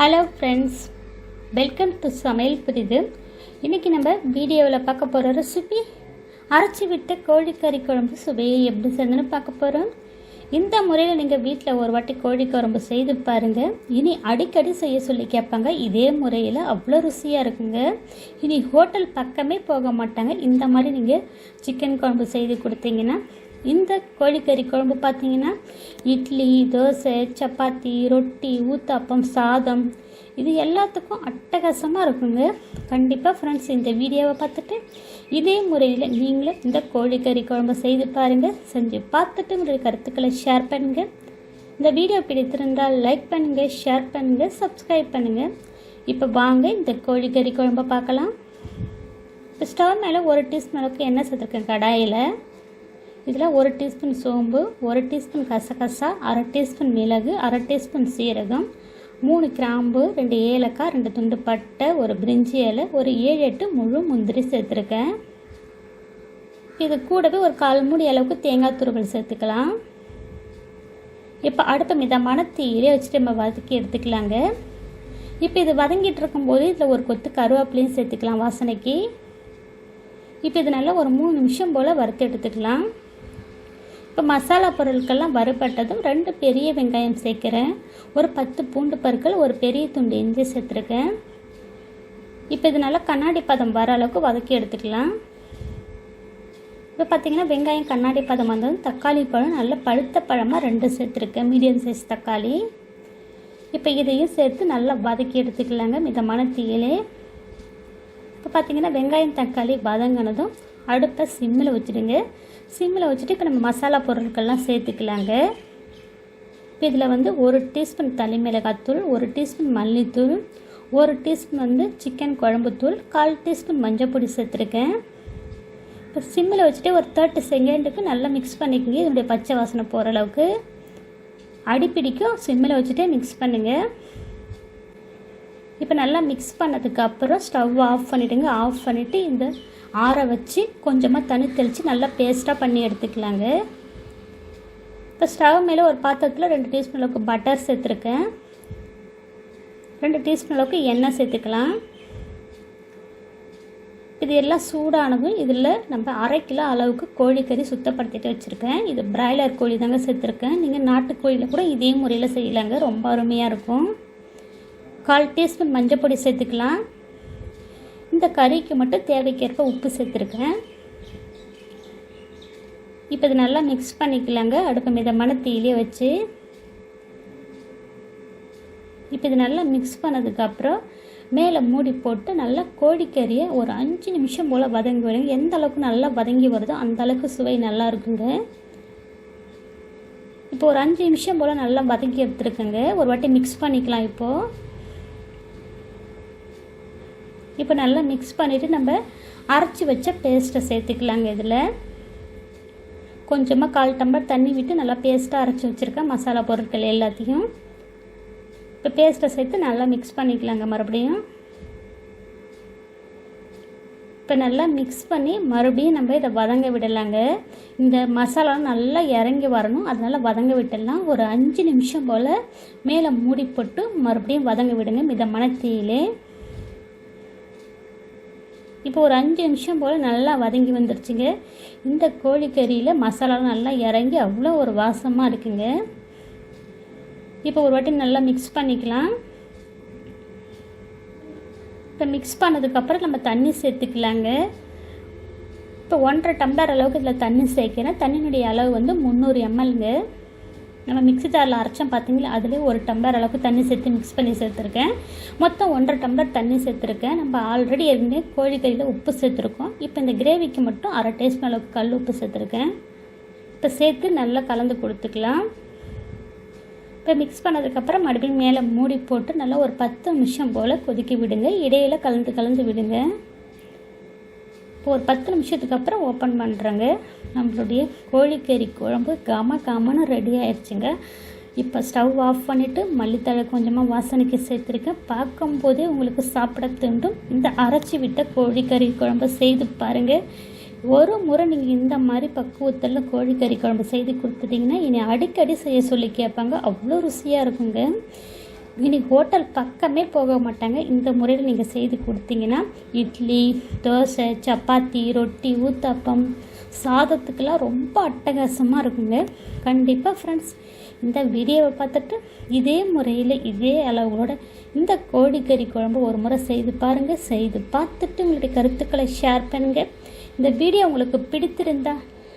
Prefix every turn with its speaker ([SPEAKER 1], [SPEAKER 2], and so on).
[SPEAKER 1] Hello friends welcome to சமையல் புரிது இன்றைக்கி நம்ம வீடியோவில் பார்க்க போகிற ரெசிபி அரைச்சி விட்ட கோழிக்கறி குழம்பு சுவையை எப்படி செய்யுதுன்னு பார்க்க போகிறோம் இந்த முறையில் நீங்கள் வீட்டில் ஒரு வாட்டி கோழி குழம்பு செய்து பாருங்கள் இனி அடிக்கடி செய்ய சொல்லி கேட்பாங்க. இதே முறையில் அவ்வளோ ருசியாக இருக்குங்க. இனி ஹோட்டல் பக்கமே போக மாட்டாங்க. இந்த மாதிரி நீங்கள் சிக்கன் குழம்பு செய்து கொடுத்தீங்கன்னா இந்த கோழிக்கறி குழம்பு பார்த்தீங்கன்னா இட்லி தோசை சப்பாத்தி ரொட்டி ஊத்தாப்பம் சாதம். இது எல்லாத்துக்கும் அட்டகாசமாக இருக்குங்க. கண்டிப்பாக ஃப்ரெண்ட்ஸ் இந்த வீடியோவை பார்த்துட்டு இதே முறையில் நீங்களும் இந்த கோழிக்கறி குழம்பு செய்து பாருங்கள் செஞ்சு பார்த்துட்டு உங்களுடைய கருத்துக்களை ஷேர் பண்ணுங்கள் இந்த வீடியோ பிடித்திருந்தால் லைக் பண்ணுங்கள் ஷேர் பண்ணுங்கள் சப்ஸ்கிரைப் பண்ணுங்கள் இப்போ வாங்க இந்த கோழிக்கறி குழம்பை பார்க்கலாம். இப்போ ஸ்டவ் மேலே ஒரு டீஸ்பூன் அளவுக்கு எண்ணெய் சேர்த்துருக்கேன் கடாயில். இதில் ஒரு டீஸ்பூன் சோம்பு ஒரு டீஸ்பூன் கசகசா அரை டீஸ்பூன் மிளகு அரை டீஸ்பூன் சீரகம் மூணு கிராம்பு ரெண்டு ஏலக்காய் ரெண்டு துண்டு பட்டை ஒரு பிரிஞ்சி இலை ஒரு ஏழு எட்டு முழு முந்திரி சேர்த்துருக்கேன். இது கூடவே ஒரு கால் மூடி அளவுக்கு தேங்காய் துருவல் சேர்த்துக்கலாம். இப்போ அடுத்த மிதமான தீயிலே வச்சுட்டு நம்ம வதக்கி எடுத்துக்கலாங்க. இப்போ இது வதங்கிட்டு இருக்கும்போது இதில் ஒரு கொத்து கருவேப்பிலையும் சேர்த்துக்கலாம் வாசனைக்கு. இப்போ இது நல்லா ஒரு மூணு நிமிஷம் போல் வறுத்து எடுத்துக்கலாம். இப்போ மசாலா பொருட்கள்லாம் வறுபட்டதும் ரெண்டு பெரிய வெங்காயம் சேர்க்குறேன். ஒரு பத்து பூண்டு பற்கள் ஒரு பெரிய துண்டு இஞ்சி சேர்த்துருக்கேன். இப்போ இது நல்லா கண்ணாடி பதம் வர அளவுக்கு வதக்கி எடுத்துக்கலாம். இப்போ பார்த்தீங்கன்னா வெங்காயம் கண்ணாடி பதம் வந்ததும் தக்காளி பழம் நல்ல பழுத்த பழமாக ரெண்டு சேர்த்துருக்கேன். மீடியம் சைஸ் தக்காளி. இப்போ இதையும் சேர்த்து நல்லா வதக்கி எடுத்துக்கலாங்க மிதமான தீயிலே. இப்போ பார்த்தீங்கன்னா வெங்காயம் தக்காளி வதங்கினதும் அடுப்பை சிம்மில் வச்சுடுங்க. சிம்மில் வச்சுட்டு இப்போ நம்ம மசாலா பொருட்கள்லாம் சேர்த்துக்கலாங்க. இப்போ இதில் வந்து ஒரு டீஸ்பூன் தனி மிளகாத்தூள் ஒரு டீஸ்பூன் மல்லித்தூள் ஒரு டீஸ்பூன் வந்து சிக்கன் குழம்புத்தூள் கால் டீஸ்பூன் மஞ்சள் பொடி சேர்த்துருக்கேன். இப்போ சிம்மில் வச்சுட்டு ஒரு தேர்ட்டி செகண்டுக்கு நல்லா மிக்ஸ் பண்ணிக்கோங்க. இதனுடைய பச்சை வாசனை போகிற அளவுக்கு. அடிப்பிடிக்கும் சிம்மில் வச்சுட்டே மிக்ஸ் பண்ணுங்கள் இப்போ நல்லா மிக்ஸ் பண்ணதுக்கப்புறம் ஸ்டவ் ஆஃப் பண்ணிவிடுங்க ஆஃப் பண்ணிவிட்டு இந்த ஆற வச்சு கொஞ்சமாக தண்ணி தெளித்து நல்லா பேஸ்ட்டாக பண்ணி எடுத்துக்கலாங்க. இப்போ ஸ்டவ் மேலே ஒரு பாத்திரத்தில் ரெண்டு டீஸ்பூன் அளவுக்கு பட்டர் சேர்த்துருக்கேன். ரெண்டு டீஸ்பூன் அளவுக்கு எண்ணெய் சேர்த்துக்கலாம். இது எல்லாம் சூடானதும் இதில் நம்ம அரை கிலோ அளவுக்கு கோழிக்கறி சுத்தப்படுத்திட்டு வச்சுருக்கேன். இது பிராய்லர் கோழி தாங்க சேர்த்துருக்கேன். நீங்கள் நாட்டுக்கோழியில் கூட இதே முறையில் செய்யலாங்க. ரொம்ப அருமையாக இருக்கும். கால் டீஸ்பூன் மஞ்சள் பொடி சேர்த்துக்கலாம். இந்த கறிக்கு மட்டும் தேவைக்கேற்ப உப்பு சேர்த்துருக்கேன். இப்போ இது நல்லா மிக்ஸ் பண்ணிக்கலாங்க. அடுப்பு மிதமான தீயிலே வச்சு. இப்போ இது நல்லா மிக்ஸ் பண்ணதுக்கப்புறம் மேலே மூடி போட்டு நல்லா கோழிக்கறியை ஒரு அஞ்சு நிமிஷம் போல் வதங்கி வருங்க எந்த அளவுக்கு நல்லா வதங்கி வருதோ அந்த அளவுக்கு சுவை நல்லா இருக்குங்க. இப்போ ஒரு அஞ்சு நிமிஷம் போல் நல்லா வதக்கி எடுத்துருக்கேங்க. ஒரு வாட்டி மிக்ஸ் பண்ணிக்கலாம் இப்போது இப்போ நல்லா மிக்ஸ் பண்ணிவிட்டு நம்ம அரைச்சி வச்ச பேஸ்ட்டை சேர்த்துக்கலாங்க இதில். கொஞ்சமாக கால் டம்ளர் தண்ணி விட்டு நல்லா பேஸ்ட்டாக அரைச்சி வச்சுருக்கேன் மசாலா பொருட்கள் எல்லாத்தையும். இப்போ பேஸ்ட்டை சேர்த்து நல்லா மிக்ஸ் பண்ணிக்கலாங்க மறுபடியும். இப்போ நல்லா மிக்ஸ் பண்ணி மறுபடியும் நம்ம இதை வதங்க விடலாங்க. இந்த மசாலா நல்லா இறங்கி வரணும். அதனால் வதங்க விட்டுடலாம். ஒரு அஞ்சு நிமிஷம் போல் மேலே மூடி போட்டு மறுபடியும் வதங்க விடுங்க மிதமான தீயிலே. இப்போ ஒரு அஞ்சு நிமிஷம் போல் நல்லா வதங்கி வந்துருச்சுங்க. இந்த கோழிக்கறியில் மசாலாலாம் நல்லா இறங்கி அவ்வளோ ஒரு வாசமாக இருக்குங்க. இப்போ ஒரு வாட்டி நல்லா மிக்ஸ் பண்ணிக்கலாம். இப்போ மிக்ஸ் பண்ணதுக்கப்புறம் நம்ம தண்ணி சேர்த்துக்கலாங்க. இப்போ ஒன்றரை டம்ளர் அளவுக்கு இதில் தண்ணி சேர்க்கிறேன். தண்ணியினுடைய அளவு வந்து முந்நூறு எம்எல்ங்க நம்ம மிக்ஸி ஜாரில் அரைச்சோம் பார்த்தீங்களா? அதுலேயே ஒரு டம்ளர் அளவுக்கு தண்ணி சேர்த்து மிக்ஸ் பண்ணி சேர்த்துருக்கேன். மொத்தம் ஒன்றரை டம்ளர் தண்ணி சேர்த்துருக்கேன். நம்ம ஆல்ரெடி ஏற்கனவே கோழிக்கறியில் உப்பு சேர்த்துருக்கோம். இப்போ இந்த கிரேவிக்கு மட்டும் அரை டேஸ்பூன் அளவுக்கு கல் உப்பு சேர்த்துருக்கேன். இப்போ சேர்த்து நல்லா கலந்து கொடுத்துக்கலாம். இப்போ மிக்ஸ் பண்ணதுக்கப்புறம் மறுபடியும் மேலே மூடி போட்டு நல்லா ஒரு பத்து நிமிஷம் போல் கொதிக்க விடுங்க. இடையில் கலந்து கலந்து விடுங்க. ஒரு பத்து நிமிஷத்துக்கு அப்புறம் ஓப்பன் பண்ணுறேங்க நம்மளுடைய கோழிக்கறி குழம்பு கம கமன்னு ரெடி ஆயிடுச்சுங்க இப்போ ஸ்டவ் ஆஃப் பண்ணிவிட்டு மல்லித்தழை கொஞ்சமாக வாசனைக்கு சேர்த்துருக்கேன். பார்க்கும்போதே உங்களுக்கு சாப்பிட தூண்டும். இந்த அரைச்சி விட்ட கோழிக்கறி குழம்பு செய்து பாருங்கள் ஒரு முறை நீங்கள் இந்த மாதிரி பக்குவத்தில் கோழிக்கறி குழம்பு செய்து கொடுத்துட்டிங்கன்னா இனி அடிக்கடி செய்ய சொல்லி கேட்பாங்க. அவ்வளோ ருசியாக இருக்குங்க. இனி ஹோட்டல் பக்கமே போக மாட்டாங்க. இந்த முறையில் நீங்கள் செய்து கொடுத்தீங்கன்னா இட்லி தோசை சப்பாத்தி ரொட்டி ஊத்தாப்பம் சாதத்துக்கெல்லாம் ரொம்ப அட்டகாசமாக இருக்குங்க. கண்டிப்பாக ஃப்ரெண்ட்ஸ் இந்த வீடியோவை பார்த்துட்டு இதே முறையில் இதே அளவுகளோட இந்த கோழிக்கறி குழம்பு ஒரு முறை செய்து பாருங்கள் செய்து பார்த்துட்டு உங்களுடைய கருத்துக்களை ஷேர் பண்ணுங்கள் இந்த வீடியோ உங்களுக்கு பிடித்திருந்தா